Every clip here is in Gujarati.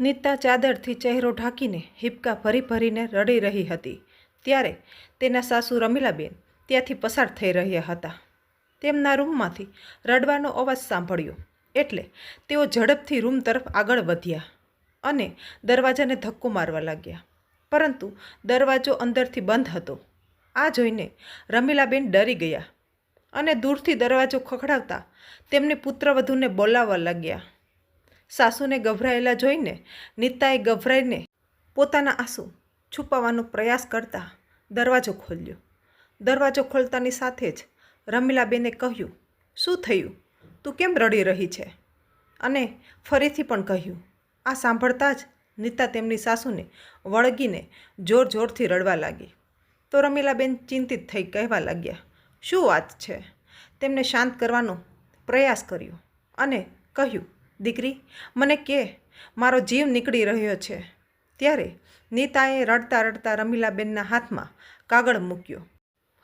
નીતા ચાદરથી ચહેરો ઢાંકીને હિપકા ભરી ભરીને રડી રહી હતી. ત્યારે તેના સાસુ રમીલાબેન ત્યાંથી પસાર થઈ રહ્યા હતા. તેમના રૂમમાંથી રડવાનો અવાજ સાંભળ્યો એટલે તેઓ ઝડપથી રૂમ તરફ આગળ વધ્યા અને દરવાજાને ધક્કો મારવા લાગ્યા. પરંતુ દરવાજો અંદરથી બંધ હતો. આ જોઈને રમીલાબેન ડરી ગયા અને દૂરથી દરવાજો ખખડાવતા તેમને પુત્રવધૂને બોલાવવા લાગ્યા. સાસુને ગભરાયેલા જોઈને નીતાએ ગભરાઈને પોતાના આંસુ છુપાવવાનો પ્રયાસ કરતા દરવાજો ખોલ્યો. દરવાજો ખોલતાની સાથે જ રમીલાબેને કહ્યું, શું થયું? તું કેમ રડી રહી છે? અને ફરીથી પણ કહ્યું, આ સાંભળતા જ નીતા તેમની સાસુને વળગીને જોર જોરથી રડવા લાગી. તો રમીલાબેન ચિંતિત થઈ કહેવા લાગ્યા, શું વાત છે? તેમને શાંત કરવાનો પ્રયાસ કર્યો અને કહ્યું દીકરી, મને કે, મારો જીવ નીકળી રહ્યો છે. ત્યારે નીતાએ રડતા રડતા રમીલાબેનના હાથમાં કાગળ મૂક્યો.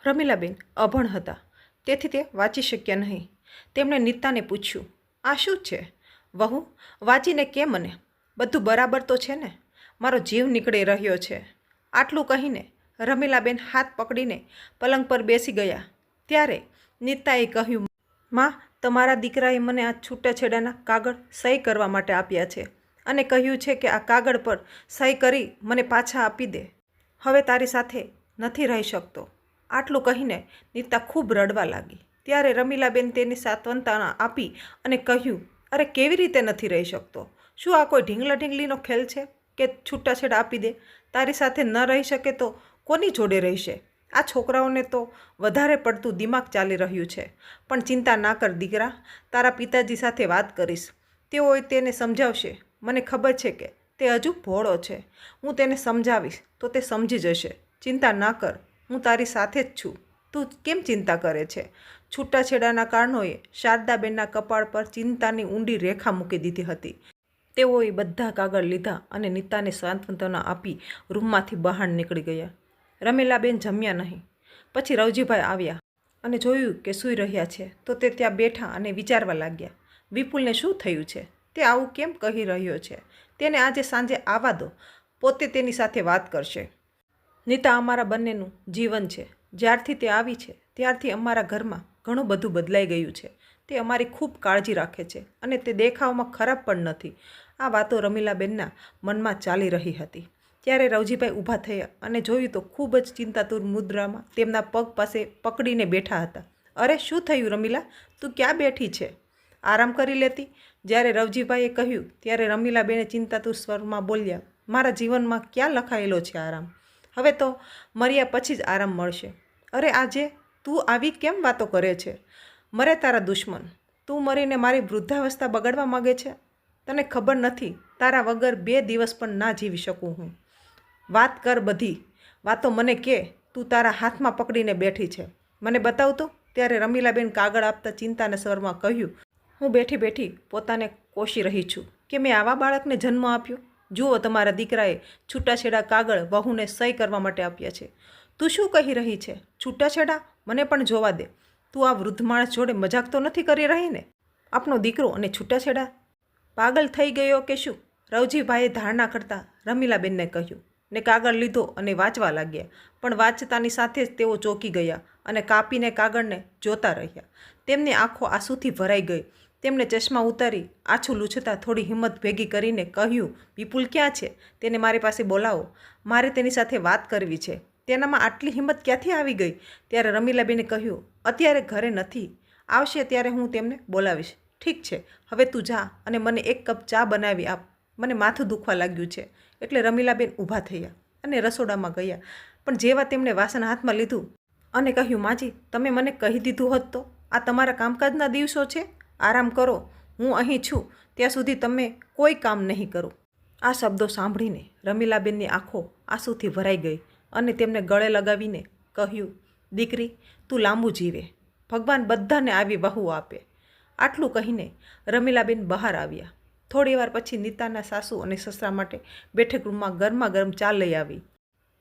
રમીલાબેન અભણ હતા. તેથી તે વાંચી શક્યા નહીં. તેમણે નીતાને પૂછ્યું, આ શું છે? વહુ, વાંચીને કે મને બધું બરાબર તો છે ને? મારો જીવ નીકળી રહ્યો છે. આટલું કહીને રમીલાબેન હાથ પકડીને પલંગ પર બેસી ગયા. ત્યારે નીતાએ કહ્યું, માં તમારા દીકરાએ મને આ છૂટાછેડાના કાગળ સહી કરવા માટે આપ્યા છે અને કહ્યું છે કે આ કાગળ પર સહી કરી મને પાછા આપી દે. હવે તારી સાથે નથી રહી શકતો. આટલું કહીને નીતા ખૂબ રડવા લાગી. ત્યારે રમીલાબેન તેની સાત્વંતા આપી અને કહ્યું, અરે, કેવી રીતે નથી રહી શકતો? શું આ કોઈ ઢીંગલા ઢીંગલીનો ખેલ છે કે છૂટાછેડા આપી દે? તારી સાથે ન રહી શકે તો કોની જોડે રહેશે? આ છોકરાઓને તો વધારે પડતું દિમાગ ચાલી રહ્યું છે. પણ ચિંતા ના કર દીકરા, તારા પિતાજી સાથે વાત કરીશ. તેઓએ તેને સમજાવશે. મને ખબર છે કે તે હજુ ભોળો છે. હું તેને સમજાવીશ તો તે સમજી જશે. ચિંતા ના કર. હું તારી સાથે જ છું. તું કેમ ચિંતા કરે છે? છૂટાછેડાના કારણોએ શારદાબેનના કપાળ પર ચિંતાની ઊંડી રેખા મૂકી દીધી હતી. તેઓએ બધા કાગળ લીધા અને નીતાને સાંત્વના આપી રૂમમાંથી બહાર નીકળી ગયા. રમીલાબેન જમ્યા નહીં. પછી રવજીભાઈ આવ્યા અને જોયું કે સૂઈ રહ્યા છે, તો તે ત્યાં બેઠા અને વિચારવા લાગ્યા, વિપુલને શું થયું છે? તે આવું કેમ કહી રહ્યો છે? તેને આજે સાંજે આવવા દો, પોતે તેની સાથે વાત કરશે. નીતા, અમારા બંનેનું જીવન છે. જ્યારથી તે આવી છે, ત્યારથી અમારા ઘરમાં ઘણું બધું બદલાઈ ગયું છે. તે અમારી ખૂબ કાળજી રાખે છે અને તે દેખાવમાં ખરાબ પણ નથી. આ વાતો રમીલાબેનના મનમાં ચાલી રહી હતી. ત્યારે રવજીભાઈ ઊભા થયા અને જોયું તો ખૂબ જ ચિંતાતુર મુદ્રામાં તેમના પગ પાસે પકડીને બેઠા હતા. અરે, શું થયું રમીલા? તું ક્યાં બેઠી છે? આરામ કરી લેતી? જ્યારે રવજીભાઈએ કહ્યું, ત્યારે રમીલાબેને ચિંતાતુર સ્વરમાં બોલ્યા, મારા જીવનમાં ક્યાં લખાયેલો છે આરામ? હવે તો મર્યા પછી જ આરામ મળશે. અરે, આજે તું આવી કેમ વાતો કરે છે? મરે તારા દુશ્મન. તું મરીને મારી વૃદ્ધાવસ્થા બગાડવા માગે છે? તને ખબર નથી, તારા વગર બે દિવસ પણ ના જીવી શકું હું. વાત કર બધી. વાતો મને કે, તું તારા હાથમાં પકડીને બેઠી છે. મને બતાવતો ત્યારે રમીલાબેન કાગળ આપતા ચિંતાને સ્વરમાં કહ્યું, હું બેઠી બેઠી પોતાને કોશી રહી છું. કે મેં આવા બાળકને જન્મ આપ્યો? જુઓ તમારા દીકરાએ છૂટાછેડા કાગળ વહુને સહી કરવા માટે આપ્યા છે. તું શું કહી રહી છે? છૂટાછેડા? મને પણ જોવા દે. તું આ વૃદ્ધ માણસ જોડે મજાક તો નથી કરી રહી ને? આપણો દીકરો અને છૂટાછેડા? પાગલ થઈ ગયો કે શું? રવજીભાઈએ ધારણા કરતાં રમીલાબેનને કહ્યું ને કાગળ લીધો અને વાંચવા લાગ્યા. પણ વાંચતાની સાથે જ તેઓ ચોંકી ગયા અને કાપીને કાગળને જોતા રહ્યા. તેમની આંખો આંસુથી ભરાઈ ગઈ. તેમણે ચશ્મા ઉતારી આછું લૂછતા થોડી હિંમત ભેગી કરીને કહ્યું, વિપુલ ક્યાં છે? તેને મારી પાસે બોલાવો. મારે તેની સાથે વાત કરવી છે. તેનામાં આટલી હિંમત ક્યાંથી આવી ગઈ? ત્યારે રમીલાબેને કહ્યું, અત્યારે ઘરે નથી. આવશે ત્યારે હું તેમને બોલાવીશ. ઠીક છે. હવે તું જા અને મને એક કપ ચા બનાવી આપ. મને માથું દુખવા લાગ્યું છે. એટલે રમીલાબેન ઊભા થયા અને રસોડામાં ગયા. પણ જેવા તેમણે વાસણ હાથમાં લીધું અને કહ્યું, માજી, તમે મને કહી દીધું હોત તો આ તમારા કામકાજના દિવસો છે. આરામ કરો. હું અહીં છું. ત્યાં સુધી તમે કોઈ કામ નહીં કરો. આ શબ્દો સાંભળીને રમીલાબેનની આંખો આંસુથી ભરાઈ ગઈ અને તેમને ગળે લગાવીને કહ્યું, દીકરી, તું લાંબુ જીવે. ભગવાન બધાને આવી વહુ આપે. આટલું કહીને રમીલાબેન બહાર આવ્યા. થોડી વાર પછી નીતાના સાસુ અને સસરા માટે બેઠક રૂમમાં ગરમા ગરમ ચા લઈ આવી.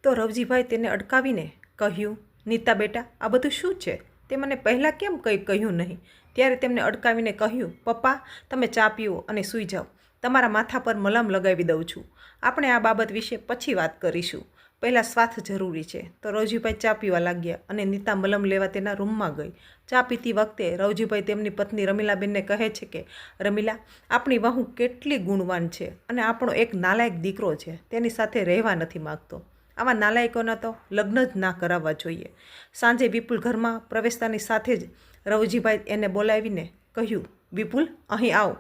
તો રવજીભાઈ તેને અટકાવીને કહ્યું, નીતા બેટા, આ બધું શું છે? તે મને પહેલાં કેમ કંઈ કહ્યું નહીં? ત્યારે તેમને અટકાવીને કહ્યું, પપ્પા, તમે ચા પીવો અને સૂઈ જાઓ. તમારા માથા પર મલમ લગાવી દઉં છું. આપણે આ બાબત વિશે પછી વાત કરીશું. પહેલાં સ્વાથ જરૂરી છે. તો રવજીભાઈ ચા પીવા લાગ્યા અને નીતા મલમ લેવા તેના રૂમમાં ગઈ. ચા પીતી વખતે રવજીભાઈ તેમની પત્ની રમીલાબેનને કહે છે કે, રમીલા, આપણી વહુ કેટલી ગુણવાન છે અને આપણો એક નાલાયક દીકરો છે. તેની સાથે રહેવા નથી માગતો. આવા નાલાયકોના તો લગ્ન જ ના કરાવવા જોઈએ. સાંજે વિપુલ ઘરમાં પ્રવેશતાની સાથે જ રવજીભાઈ એને બોલાવીને કહ્યું, વિપુલ, અહીં આવ.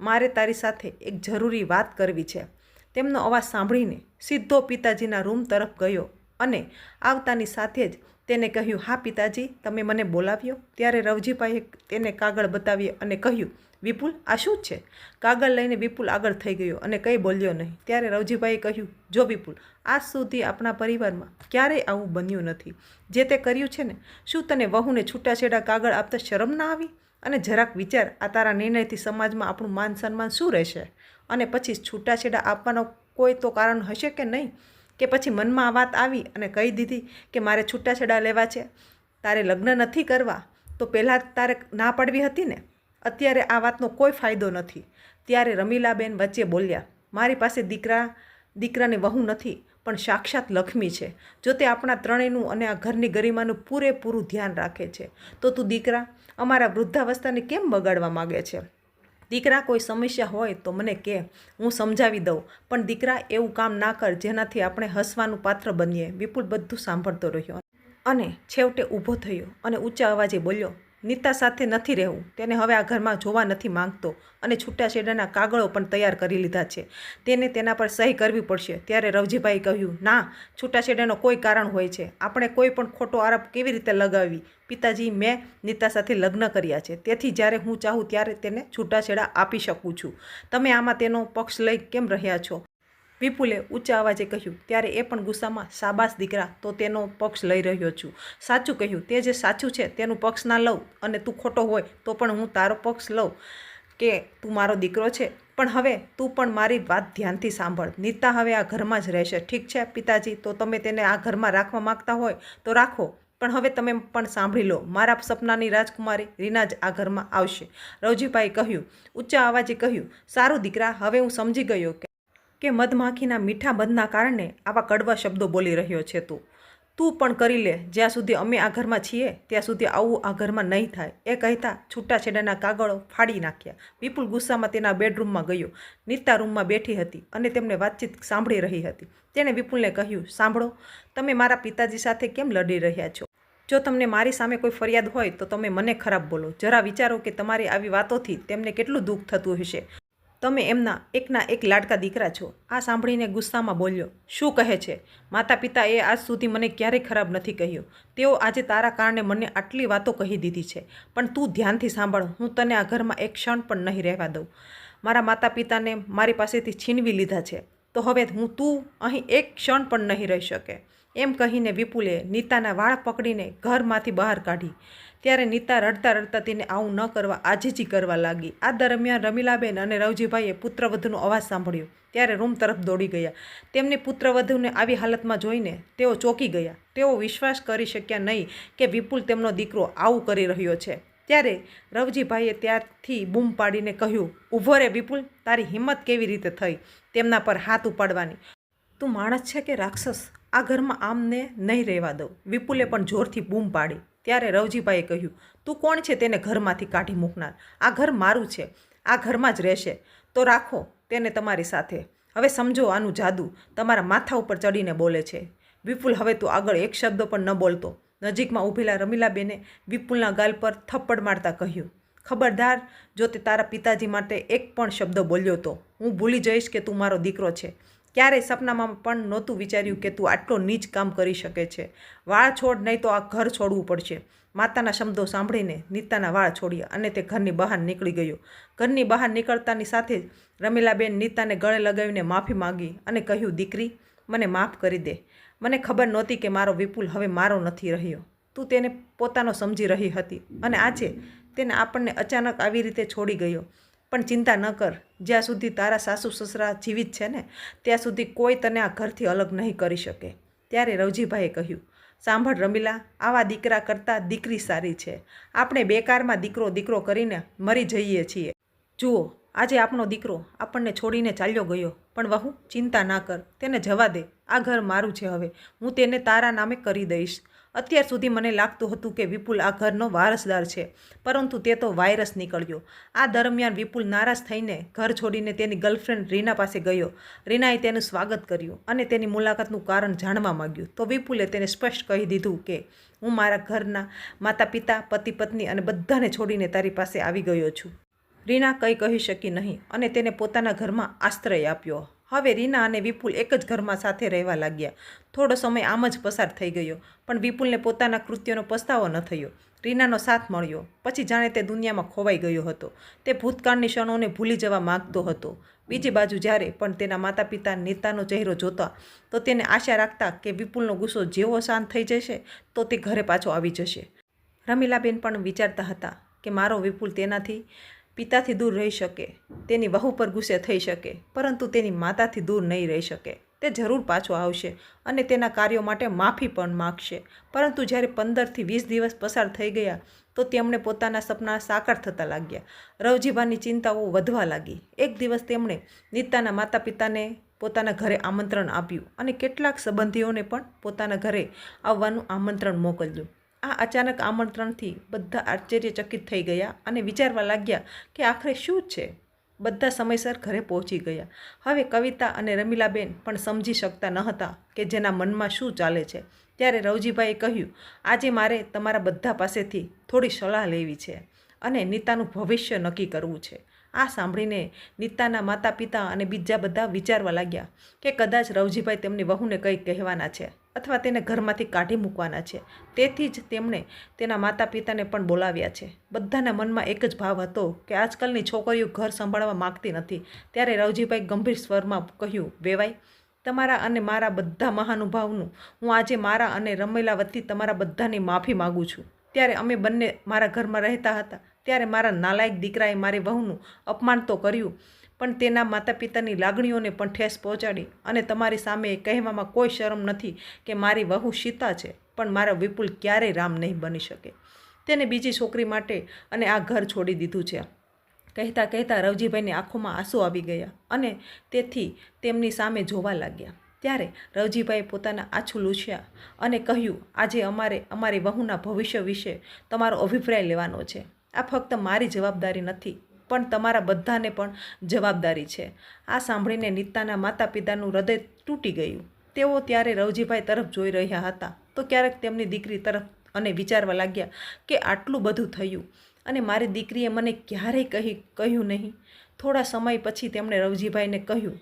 મારે તારી સાથે એક જરૂરી વાત કરવી છે. તેમનો અવાજ સાંભળીને સીધો પિતાજીના રૂમ તરફ ગયો અને આવતાની સાથે જ તેને કહ્યું, હા પિતાજી, તમે મને બોલાવ્યો? ત્યારે રવજીભાઈએ તેને કાગળ બતાવ્યો અને કહ્યું, વિપુલ, આ શું છે? કાગળ લઈને વિપુલ આગળ થઈ ગયો અને કંઈ બોલ્યો નહીં. ત્યારે રવજીભાઈએ કહ્યું, જો વિપુલ, આજ સુધી આપણા પરિવારમાં ક્યારેય આવું બન્યું નથી. જે તે કર્યું છે ને, શું તને વહુને છૂટાછેડા કાગળ આપતા શરમ ના આવી? અને જરાક વિચાર, આ તારા નિર્ણયથી સમાજમાં આપણું માન સન્માન શું રહેશે? અને પછી છૂટાછેડા આપવાનો કોઈ તો કારણ હશે કે નહીં? કે પછી મનમાં આ વાત આવી અને કહી દીધી કે મારે છૂટાછેડા લેવા છે? તારે લગ્ન નથી કરવા? તો પહેલાં તારે ના પાડવી હતી ને? અત્યારે આ વાતનો કોઈ ફાયદો નથી. ત્યારે રમીલાબેન વચ્ચે બોલ્યા, મારી પાસે દીકરા, દીકરાની વહુ નથી, પણ સાક્ષાત લક્ષ્મી છે. જો તે આપણા ત્રણેયનું અને આ ઘરની ગરિમાનું પૂરેપૂરું ધ્યાન રાખે છે, તો તું દીકરા અમારા વૃદ્ધાવસ્થાને કેમ બગાડવા માગે છે? દીકરા કોઈ સમસ્યા હોય તો મને કહે હું સમજાવી દઉં, પણ દીકરા એવું કામ ના કર જેનાથી આપણે હસવાનું પાત્ર બનીએ. વિપુલ બધું સાંભળતો રહ્યો અને છેવટે ઊભો થયો અને ઊંચા અવાજે બોલ્યો નીતા સાથે નથી રહેવું. તેને હવે આ ઘરમાં જોવા નથી માંગતો અને છૂટાછેડાના કાગળો પણ તૈયાર કરી લીધા છે. તેને તેના પર સહી કરવી પડશે. ત્યારે રવજીભાઈ કહ્યું, ના છૂટાછેડાનો કોઈ કારણ હોય છે. આપણે કોઈ પણ ખોટો આરોપ કેવી રીતે લગાવી પિતાજી મેં નીતા સાથે લગ્ન કર્યા છે. તેથી જ્યારે હું ચાહું ત્યારે તેને છૂટાછેડા આપી શકું છું. તમે આમાં તેનો પક્ષ લઈ કેમ રહ્યા છો? વિપુલે ઊંચા અવાજે કહ્યું, ત્યારે એ પણ ગુસ્સામાં, શાબાશ દીકરા, તો તેનો પક્ષ લઈ રહ્યો છું સાચું કહ્યું, તે જે સાચું છે, તેનું પક્ષ ના લઉં અને તું ખોટો હોય, તો પણ હું તારો પક્ષ લઉં કે તું મારો દીકરો છે. પણ હવે તું પણ મારી વાત ધ્યાનથી સાંભળ. નીતા હવે આ ઘરમાં જ રહેશે. ઠીક છે, પિતાજી, તો તમે તેને આ ઘરમાં રાખવા માગતા હોય, તો રાખો. પણ હવે તમે પણ સાંભળી લો. મારા સપનાની રાજકુમારી રીના જ આ ઘરમાં આવશે. રવજીભાઈ કહ્યું, ઊંચા અવાજે કહ્યું, સારું દીકરા, હવે હું સમજી ગયો કે કે મધમાખીના મીઠા બંધના કારણે આવા કડવા શબ્દો બોલી રહ્યો છે તું. તું પણ કરી લે, જ્યાં સુધી અમે આ ઘરમાં છીએ, ત્યાં સુધી આવું આ ઘરમાં નહીં થાય. એ કહેતા છૂટાછેડાના કાગળો ફાડી નાખ્યા. વિપુલ ગુસ્સામાં તેના બેડરૂમમાં ગયો. નીતા રૂમમાં બેઠી હતી અને તેમને વાતચીત સાંભળી રહી હતી. તેણે વિપુલને કહ્યું, સાંભળો, તમે મારા પિતાજી સાથે કેમ લડી રહ્યા છો? જો તમને મારી સામે કોઈ ફરિયાદ હોય તો તમે મને ખરાબ બોલો. જરા વિચારો કે તમારી આવી વાતોથી તેમને કેટલું દુઃખ થતું હશે. તમે એમના એકના એક લાડકા દીકરા છો. આ સાંભળીને ગુસ્સામાં બોલ્યો, શું કહે છે? માતા પિતા એ આજ સુધી મને ક્યારેય ખરાબ નથી કહ્યું. તેઓ આજે તારા કારણે મને આટલી વાતો કહી દીધી છે. પણ તું ધ્યાનથી સાંભળ, હું તને આ ઘરમાં એક ક્ષણ પણ નહીં રહેવા દઉં. મારા માતા પિતાને મારી પાસેથી છીનવી લીધા છે. તો હવે હું તું અહીં એક ક્ષણ પણ નહીં રહી શકે. એમ કહીને વિપુલે નીતાના વાળ પકડીને ઘરમાંથી બહાર કાઢી. ત્યારે નીતા રડતા રડતા તેને આવું ન કરવા આજીજી કરવા લાગી. આ દરમિયાન રમીલાબેન અને રવજીભાઈએ પુત્રવધુનો અવાજ સાંભળ્યો. ત્યારે રૂમ તરફ દોડી ગયા. તેમની પુત્રવધુને આવી હાલતમાં જોઈને તેઓ ચોંકી ગયા. તેઓ વિશ્વાસ કરી શક્યા નહીં કે વિપુલ તેમનો દીકરો આવું કરી રહ્યો છે. ત્યારે રવજીભાઈએ ત્યારથી બૂમ પાડીને કહ્યું ઊભો રે વિપુલ, તારી હિંમત કેવી રીતે થઈ? તેમના પર હાથ ઉપાડવાની. તું માણસ છે કે રાક્ષસ? આ ઘરમાં આમને નહીં રહેવા દઉં. વિપુલે પણ જોરથી બૂમ પાડી. ત્યારે રવજીભાઈએ કહ્યું, તું કોણ છે તેને ઘરમાંથી કાઢી મૂકનાર? આ ઘર મારું છે. આ ઘરમાં જ રહેશે. તો રાખો તેને તમારી સાથે. હવે સમજો આનું જાદુ તમારા માથા ઉપર ચડીને બોલે છે. વિપુલ હવે તું આગળ એક શબ્દ પણ ન બોલતો. નજીકમાં ઊભેલા રમીલાબેને વિપુલના ગાલ પર થપ્પડ મારતા કહ્યું, ખબરદાર, જો તે તારા પિતાજી માટે એક પણ શબ્દ બોલ્યો તો હું ભૂલી જઈશ કે તું મારો દીકરો છે. ક્યારેય સપનામાં પણ નહોતું વિચાર્યું કે તું આટલો નીચ કામ કરી શકે છે. વાળ છોડ નહીં તો આ ઘર છોડવું પડશે. માતાના શબ્દો સાંભળીને નીતાના વાળ છોડ્યા અને તે ઘરની બહાર નીકળી ગયો. ઘરની બહાર નીકળતાની સાથે જ રમીલાબેન નીતાને ગળે લગાવીને માફી માંગી અને કહ્યું, દીકરી, મને માફ કરી દે. મને ખબર નહોતી કે મારો વિપુલ હવે મારો નથી રહ્યો. તું તેને પોતાનો સમજી રહી હતી અને આજે તેને આપણને અચાનક આવી રીતે છોડી ગયો. પણ ચિંતા ન કર. જ્યાં સુધી તારા સાસુ સસરા જીવિત છે ને, ત્યાં સુધી કોઈ તને આ ઘરથી અલગ નહીં કરી શકે. ત્યારે રવજીભાઈએ કહ્યું, સાંભળ રમીલા, આવા દીકરા કરતાં દીકરી સારી છે. આપણે બેકારમાં દીકરો દીકરો કરીને મરી જઈએ છીએ. જુઓ, આજે આપણો દીકરો આપણને છોડીને ચાલ્યો ગયો. પણ વહુ, ચિંતા ના કર. તેને જવા દે. આ ઘર મારું છે હવે. હું તેને તારા નામે કરી દઈશ. અત્યાર સુધી મને લાગતું હતું કે વિપુલ આ ઘરનો વારસદાર છે, પરંતુ તે તો વાયરસ નીકળ્યો. આ દરમિયાન વિપુલ નારાજ થઈને ઘર છોડીને તેની ગર્લફ્રેન્ડ રીના પાસે ગયો. રીનાએ તેનું સ્વાગત કર્યું અને તેની મુલાકાતનું કારણ જાણવા માંગ્યું. તો વિપુલે તેને સ્પષ્ટ કહી દીધું કે, હું મારા ઘરના માતા પિતા પતિ પત્ની અને બધાને છોડીને તારી પાસે આવી ગયો છું. રીના કંઈ કહી શકી નહીં અને તેને પોતાના ઘરમાં આશ્રય આપ્યો. હવે રીના અને વિપુલ એક જ ઘરમાં સાથે રહેવા લાગ્યા. થોડો સમય આમ જ પસાર થઈ ગયો, પણ વિપુલને પોતાના કૃત્યનો પસ્તાવો ન થયો. રીનાનો સાથ મળ્યો, પછી જાણે તે દુનિયામાં ખોવાઈ ગયો હતો. તે ભૂતકાળની ક્ષણોને ભૂલી જવા માગતો હતો. બીજી બાજુ જ્યારે પણ તેના માતા પિતા નેતાનો ચહેરો જોતા, તો તેને આશા રાખતા કે વિપુલનો ગુસ્સો જેવો શાંત થઈ જશે, તો તે ઘરે પાછો આવી જશે. રમીલાબેન પણ વિચારતા હતા કે મારો વિપુલ તેનાથી પિતાથી દૂર રહી શકે. તેની વહુ પર ગુસ્સે થઈ શકે, પરંતુ તેની માતાથી દૂર નહીં રહી શકે. તે જરૂર પાછો આવશે અને તેના કાર્યો માટે માફી પણ માગશે. પરંતુ જ્યારે પંદરથી વીસ દિવસ પસાર થઈ ગયા, તો તેમણે પોતાના સપના સાકાર થતા લાગ્યા. રવજીભાની ચિંતાઓ વધવા લાગી. એક દિવસ તેમણે નીતાના માતા પિતાને પોતાના ઘરે આમંત્રણ આપ્યું અને કેટલાક સંબંધીઓને પણ પોતાના ઘરે આવવાનું આમંત્રણ મોકલ્યું. આ અચાનક આમંત્રણથી બધા આશ્ચર્યચકિત થઈ ગયા અને વિચારવા લાગ્યા કે આખરે શું છે? બધા સમયસર ઘરે પહોંચી ગયા. હવે કવિતા અને રમીલાબેન પણ સમજી શકતા ન હતા કે જેના મનમાં શું ચાલે છે. ત્યારે રવજીભાઈએ કહ્યું, આજે મારે તમારા બધા પાસેથી થોડી સલાહ લેવી છે અને નીતાનું ભવિષ્ય નક્કી કરવું છે. આ સાંભળીને નીતાના માતા પિતા અને બીજા બધા વિચારવા લાગ્યા કે કદાચ રવજીભાઈ તેમની વહુને કંઈ કહેવાના છે. અથવા તેને ઘરમાંથી કાઢી મૂકવાના છે. તેથી જ તેમણે તેના માતા પિતાને પણ બોલાવ્યા છે. બધાના મનમાં એક જ ભાવ હતો કે આજકાલની છોકરીઓ ઘર સંભાળવા માગતી નથી. ત્યારે રવજીભાઈ ગંભીર સ્વરમાં કહ્યું વેવાય તમારા અને મારા બધા મહાનુભાવનું હું આજે મારા અને રમેલા વતી તમારા બધાની માફી માગું છું. ત્યારે અમે બંને મારા ઘરમાં રહેતા હતા. ત્યારે મારા નાલાયક દીકરાએ મારી વહુનું અપમાન તો કર્યું પણ તેના માતા પિતાની લાગણીઓને પણ ઠેસ પહોંચાડી અને તમારી સામે કહેવામાં કોઈ શરમ નથી કે મારી વહુ સીતા છે, પણ મારા વિપુલ ક્યારેય રામ નહીં બની શકે. તેને બીજી છોકરી માટે અને આ ઘર છોડી દીધું છે. કહેતા કહેતા રવજીભાઈની આંખોમાં આંસુ આવી ગયા અને તેથી તેમની સામે જોવા લાગ્યા. ત્યારે રવજીભાઈએ પોતાના આછું લૂછ્યા અને કહ્યું, આજે અમારે, અમારી વહુના ભવિષ્ય વિશે તમારો અભિપ્રાય લેવાનો છે. આ ફક્ત મારી જવાબદારી નથી પણ તમારા બધાને પણ જવાબદારી છે. આ સાંભળીને નીતાના માતા પિતાનું હૃદય તૂટી ગયું. તેઓ ત્યારે રવજીભાઈ તરફ જોઈ રહ્યા હતા. તો ક્યારેક તેમની દીકરી તરફ અને વિચારવા લાગ્યા કે આટલું બધું થયું અને મારી દીકરીએ મને ક્યારેય કહી, કહ્યું નહીં. થોડા સમય પછી તેમણે રવજીભાઈને કહ્યું,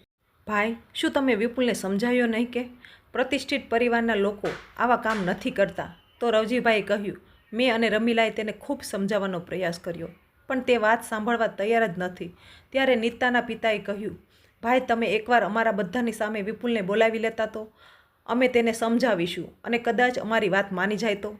ભાઈ, શું તમે વિપુલને સમજાવ્યો નહીં કે? પ્રતિષ્ઠિત પરિવારના લોકો આવા કામ નથી કરતા. તો રવજીભાઈએ કહ્યું, મેં અને રમીલાએ તેને ખૂબ સમજાવવાનો પ્રયાસ કર્યો. પણ તે વાત સાંભળવા તૈયાર જ નથી. ત્યારે નીતાના પિતાએ કહ્યું, ભાઈ, તમે એકવાર અમારા બધાની સામે વિપુલને બોલાવી લેતા તો? અમે તેને સમજાવીશું અને કદાચ અમારી વાત માની જાય તો?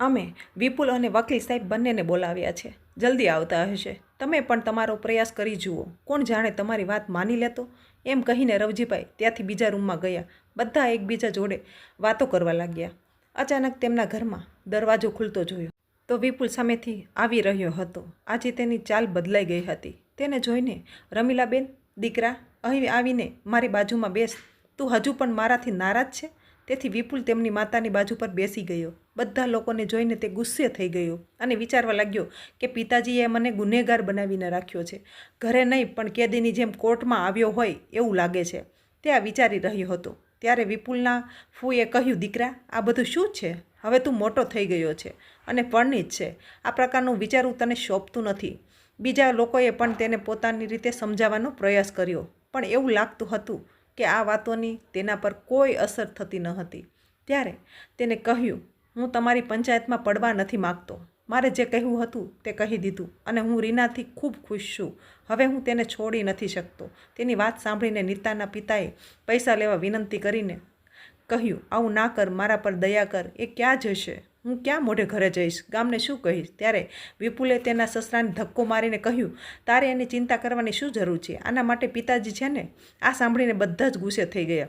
અમે વિપુલ અને વકીલ સાહેબ બંનેને બોલાવ્યા છે. જલ્દી આવતા હશે. તમે પણ તમારો પ્રયાસ કરી જુઓ. કોણ જાણે તમારી વાત માની લેતો? એમ કહીને રવજીભાઈ ત્યાંથી બીજા રૂમમાં ગયા. બધા એકબીજા જોડે વાતો કરવા લાગ્યા. અચાનક તેમના ઘરમાં દરવાજો ખુલતો જોયો. તો વિપુલ સામેથી આવી રહ્યો હતો. આજે તેની ચાલ બદલાઈ ગઈ હતી. તેને જોઈને રમીલાબેન, દીકરા, અહીં આવીને મારી બાજુમાં બેસ. તું હજુ પણ મારાથી નારાજ છે? તેથી વિપુલ તેમની માતાની બાજુ પર બેસી ગયો. બધા લોકોને જોઈને તે ગુસ્સે થઈ ગયો અને વિચારવા લાગ્યો કે પિતાજીએ મને ગુનેગાર બનાવીને રાખ્યો છે. ઘરે નહીં, પણ કેદીની જેમ કોર્ટમાં આવ્યો હોય એવું લાગે છે. તે આ વિચારી રહ્યો હતો. ત્યારે વિપુલના ફૂએ કહ્યું, દીકરા, આ બધું શું છે? હવે તું મોટો થઈ ગયો છે. અને પરણિત છે. આ પ્રકારનું વિચારવું તને શોભતું નથી. બીજા લોકોએ પણ તેને પોતાની રીતે સમજાવવાનો પ્રયાસ કર્યો. પણ એવું લાગતું હતું કે આ વાતોની તેના પર કોઈ અસર થતી ન હતી. ત્યારે તેને કહ્યું, હું તમારી પંચાયતમાં પડવા નથી માગતો. મારે જે કહેવું હતું તે કહી દીધું અને હું રીનાથી ખૂબ ખુશ છું. હવે હું તેને છોડી નથી શકતો. તેની વાત સાંભળીને નીતાના પિતાએ પૈસા લેવા વિનંતી કરીને કહ્યું, આવું ના કર, મારા પર દયા કર. એ ક્યાં જશે? હું ક્યાં મોઢે ઘરે જઈશ? ગામને શું કહીશ? ત્યારે વિપુલે તેના સસરાને ધક્કો મારીને કહ્યું, તારે એની ચિંતા કરવાની શું જરૂર છે? આના માટે પિતાજી છે ને, આ સાંભળીને બધા જ ગુસ્સે થઈ ગયા.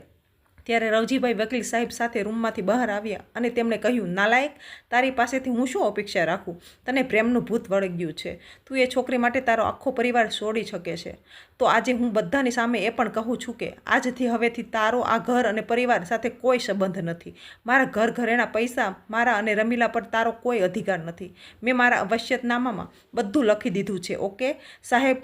ત્યારે રવજીભાઈ વકીલ સાહેબ સાથે રૂમમાંથી બહાર આવ્યા અને તેમણે કહ્યું, નાલાયક, તારી પાસેથી હું શું અપેક્ષા રાખું? તને પ્રેમનું ભૂત વળગ્યું છે. તું એ છોકરી માટે તારો આખો પરિવાર છોડી શકે છે. તો આજે હું બધાની સામે એ પણ કહું છું કે, આજથી હવેથી તારો આ ઘર અને પરિવાર સાથે કોઈ સંબંધ નથી. મારા ઘર ઘરેણા પૈસા, મારા અને રમીલા પર તારો કોઈ અધિકાર નથી. મેં મારા અવશ્યતનામામાં બધું લખી દીધું છે, ઓકે? સાહેબ,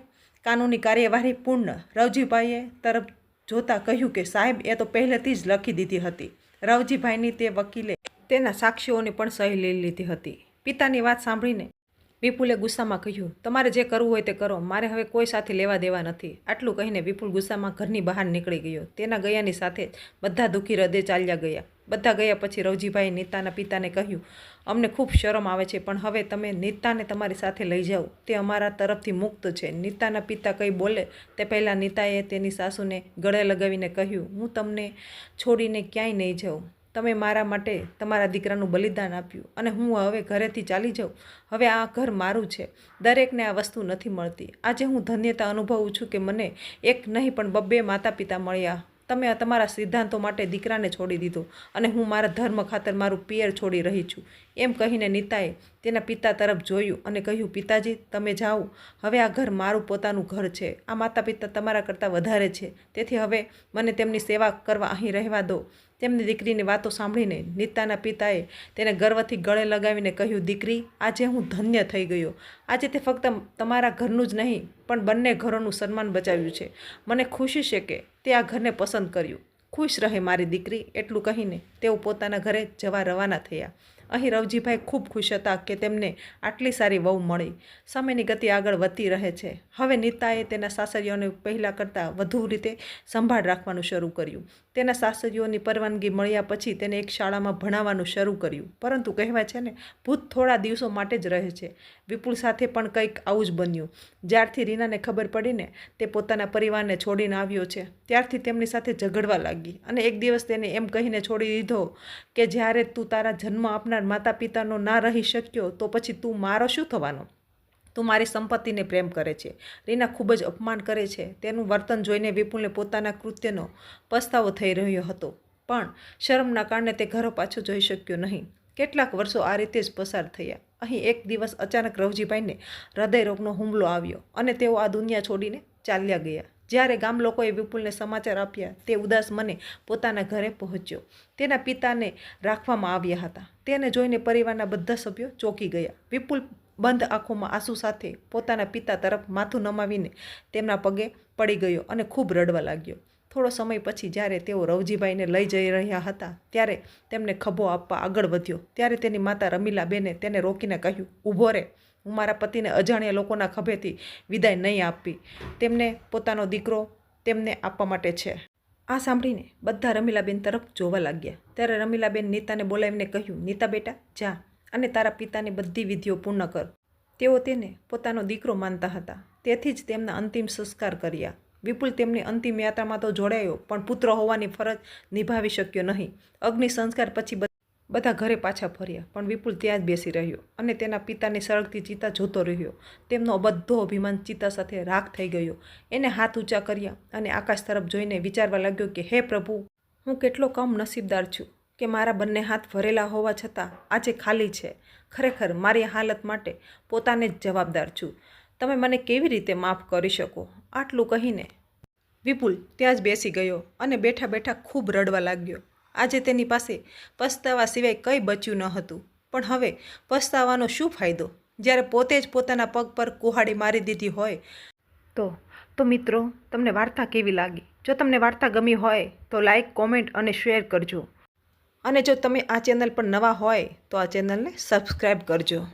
કાનૂની કાર્યવાહી પૂર્ણ. રવજીભાઈએ તરફ જોતા કહ્યું કે સાહેબ, એ તો પહેલેથી જ લખી દીધી હતી. રવજીભાઈની તે વકીલે તેના સાક્ષીઓની પણ સહી લઈ લીધી હતી. પિતાની વાત સાંભળીને વિપુલે ગુસ્સામાં કહ્યું, તમારે જે કરવું હોય તે કરો, મારે હવે કોઈ સાથે લેવા દેવા નથી. આટલું કહીને વિપુલ ગુસ્સામાં ઘરની બહાર નીકળી ગયો. તેના ગયાની સાથે જ બધા દુઃખી હૃદય ચાલ્યા ગયા. બધા ગયા પછી રવજીભાઈ નીતાના પિતાને કહ્યું, અમને ખૂબ શરમ આવે છે, પણ હવે તમે નીતાને તમારી સાથે લઈ જાઓ. તે અમારા તરફથી મુક્ત છે. નીતાના પિતા કંઈ બોલે, તે પહેલાં નીતાએ તેની સાસુને ગળે લગાવીને કહ્યું, હું તમને છોડીને ક્યાંય નહીં જાઉં. તમે મારા માટે તમારા દીકરાનું બલિદાન આપ્યું અને હું હવે ઘરેથી ચાલી જાઉં. હવે આ ઘર મારું છે. દરેકને આ વસ્તુ નથી મળતી. આજે હું ધન્યતા અનુભવું છું કે મને એક નહીં પણ બબ્બે માતા પિતા મળ્યા તમે તમારા સિદ્ધાંતો માટે દીકરાને છોડી દીધો અને હું મારા ધર્મ ખાતર મારું પિયર છોડી રહી છું. એમ કહીને નીતાએ તેના પિતા તરફ જોયું અને કહ્યું, પિતાજી, તમે જાઓ. હવે આ ઘર મારું પોતાનું ઘર છે. આ માતા પિતા તમારા કરતાં વધારે છે. તેથી હવે મને તેમની સેવા કરવા અહીં રહેવા દો. તેમની દીકરીની વાતો સાંભળીને નીતાના પિતાએ તેને ગર્વથી ગળે લગાવીને કહ્યું, દીકરી, આજે હું ધન્ય થઈ ગયો. આજે તે ફક્ત તમારા ઘરનું જ નહીં, પણ બંને ઘરોનું સન્માન બચાવ્યું છે. મને ખુશી છે કે તે આ ઘરને પસંદ કર્યું. ખુશ રહે મારી દીકરી, એટલું કહીને તેઓ પોતાના ઘરે જવા રવાના થયા. અહીં રવજીભાઈ ખૂબ ખુશ હતા કે તેમને આટલી સારી વહુ મળી. સમયની ગતિ આગળ વધતી રહે છે. હવે નીતાએ તેના સાસરીઓને પહેલાં કરતાં વધુ રીતે સંભાળ રાખવાનું શરૂ કર્યું. તેના સાસરીઓની પરવાનગી મળ્યા પછી તેને એક શાળામાં ભણાવવાનું શરૂ કર્યું. પરંતુ કહેવાય છે ને, ભૂત થોડા દિવસો માટે જ રહે છે. વિપુલ સાથે પણ કંઈક આવું જ બન્યું. જ્યારથી રીનાને ખબર પડીને તે પોતાના પરિવારને છોડીને આવ્યો છે. ત્યારથી તેમની સાથે ઝઘડવા લાગી. અને એક દિવસ તેને એમ કહીને છોડી દીધો કે, જ્યારે તું તારા જન્મ આપનાર માતા પિતાનો ના રહી શક્યો તો પછી તું મારો શું થવાનો? તું મારી સંપત્તિને પ્રેમ કરે છે. રીના ખૂબ જ અપમાન કરે છે. તેનું વર્તન જોઈને વિપુલને પોતાના કૃત્યનો પસ્તાવો થઈ રહ્યો હતો. પણ શરમના કારણે તે ઘરો પાછો જોઈ શક્યો નહીં. કેટલાક વર્ષો આ રીતે જ પસાર થયા. અહીં એક દિવસ અચાનક રવજીભાઈને હૃદયરોગનો હુમલો આવ્યો અને તેઓ આ દુનિયા છોડીને ચાલ્યા ગયા. જ્યારે ગામ લોકોએ વિપુલને સમાચાર આપ્યા, તે ઉદાસ મને પોતાના ઘરે પહોંચ્યો. તેના પિતાને રાખવામાં આવ્યા હતા. તેને જોઈને પરિવારના બધા સભ્યો ચોંકી ગયા. વિપુલ બંધ આંખોમાં આંસુ સાથે પોતાના પિતા તરફ માથું નમાવીને તેમના પગે પડી ગયો અને ખૂબ રડવા લાગ્યો. થોડો સમય પછી જ્યારે તેઓ રવજીભાઈને લઈ જઈ રહ્યા હતા, ત્યારે તેમને ખભો આપવા આગળ વધ્યો. ત્યારે તેની માતા રમીલાબેને તેને રોકીને કહ્યું ઊભો રે. હું મારા પતિને અજાણ્યા લોકોના ખભેથી વિદાય નહીં આપી. તેમને પોતાનો દીકરો તેમને આપવા માટે છે. આ સાંભળીને બધા રમીલાબેન તરફ જોવા લાગ્યા. ત્યારે રમીલાબેન નીતાને બોલાવીને કહ્યું, નીતા બેટા, જા અને તારા પિતાની બધી વિધિઓ પૂર્ણ કર. તેઓ તેને પોતાનો દીકરો માનતા હતા. તેથી જ તેમના અંતિમ સંસ્કાર કર્યા. વિપુલ તેમની અંતિમ યાત્રામાં તો જોડાયો, પણ પુત્ર હોવાની ફરજ નિભાવી શક્યો નહીં. અગ્નિ સંસ્કાર પછી બધા ઘરે પાછા ફર્યા, પણ વિપુલ ત્યાં જ બેસી રહ્યો અને તેના પિતાની સળગતી ચિતા જોતો રહ્યો. તેમનો બધો અભિમાન ચિતા સાથે રાખ થઈ ગયો. એને હાથ ઊંચા કર્યા અને આકાશ તરફ જોઈને વિચારવા લાગ્યો કે, હે પ્રભુ, હું કેટલો કમ નસીબદાર છું કે મારા બંને હાથ ભરેલા હોવા છતાં આજે ખાલી છે. ખરેખર મારી હાલત માટે પોતાને જ જવાબદાર છું. તમે મને કેવી રીતે માફ કરી શકો? આટલું કહીને વિપુલ ત્યાં જ બેસી ગયો અને બેઠા બેઠા ખૂબ રડવા લાગ્યો. આજે તેની પાસે પસ્તાવા સિવાય કંઈ બચ્યું ન હતું. પણ હવે પસ્તાવાનો શું ફાયદો? જ્યારે પોતે જ પોતાના પગ પર કુહાડી મારી દીધી હોય તો તો મિત્રો, તમને વાર્તા કેવી લાગી? જો તમને વાર્તા ગમી હોય, તો લાઈક, કોમેન્ટ અને શેર કરજો. અને જો તમે આ ચેનલ પર નવા હોય, તો આ ચેનલને સબસ્ક્રાઈબ કરજો.